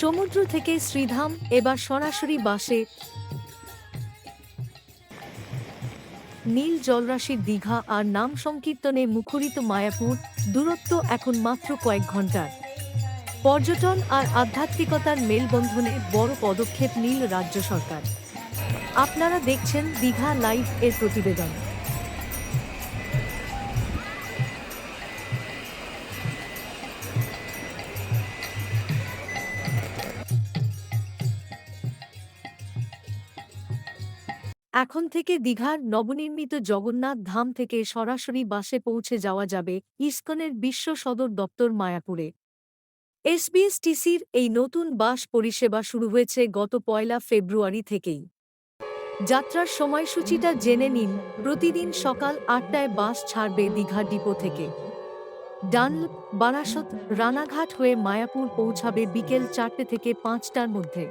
সমুদ্র থেকে শ্রীধাম এবার সরাসরি বাসে নীল জলরাশির দীঘা আর নাম সংকীর্তনে মুখরিত মায়াপুর দূরত্ব এখন মাত্র কয়েক ঘণ্টার। পর্যটন আর আধ্যাত্মিকতার মেলবন্ধনে বড় পদক্ষেপ নীল রাজ্য সরকার। আপনারা দেখছেন দীঘা লাইভ এর প্রতিবেদন। এখন থেকে দীঘার নবনির্মিত জগন্নাথ ধাম থেকে সরাসরি বাসে পৌঁছে যাওয়া যাবে ইসকনের বিশ্ব সদর দপ্তর মায়াপুরে। এসবিএসটিসির এই নতুন বাস পরিষেবা শুরু হয়েছে গত পয়লা ফেব্রুয়ারি থেকেই। যাত্রার সময়সূচিটা জেনে নিন, প্রতিদিন সকাল আটটায় বাস ছাড়বে দীঘা ডিপো থেকে। ডানলপ বারাসত, রানাঘাট হয়ে মায়াপুর পৌঁছাবে বিকেল চারটে থেকে পাঁচটার মধ্যে।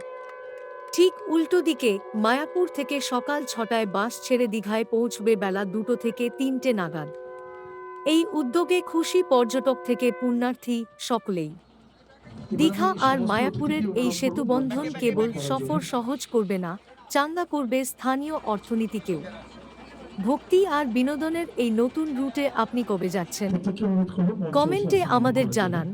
ঠিক উল্টো দিকে, মায়াপুর থেকে সকাল ছটায় বাস ছেড়ে দীঘায় পৌঁছবে বেলা দুটো থেকে তিনটে নাগাদ। এই উদ্যোগে খুশি পর্যটক থেকে পুণ্যার্থী সকলেই। দীঘা আর মায়াপুরের এই সেতুবন্ধন কেবল সফর সহজ করবে না, চাঙ্গা করবে স্থানীয় অর্থনীতিকেও। ভক্তি আর বিনোদনের এই নতুন রুটে আপনি কবে যাচ্ছেন? কমেন্টে আমাদের জানান।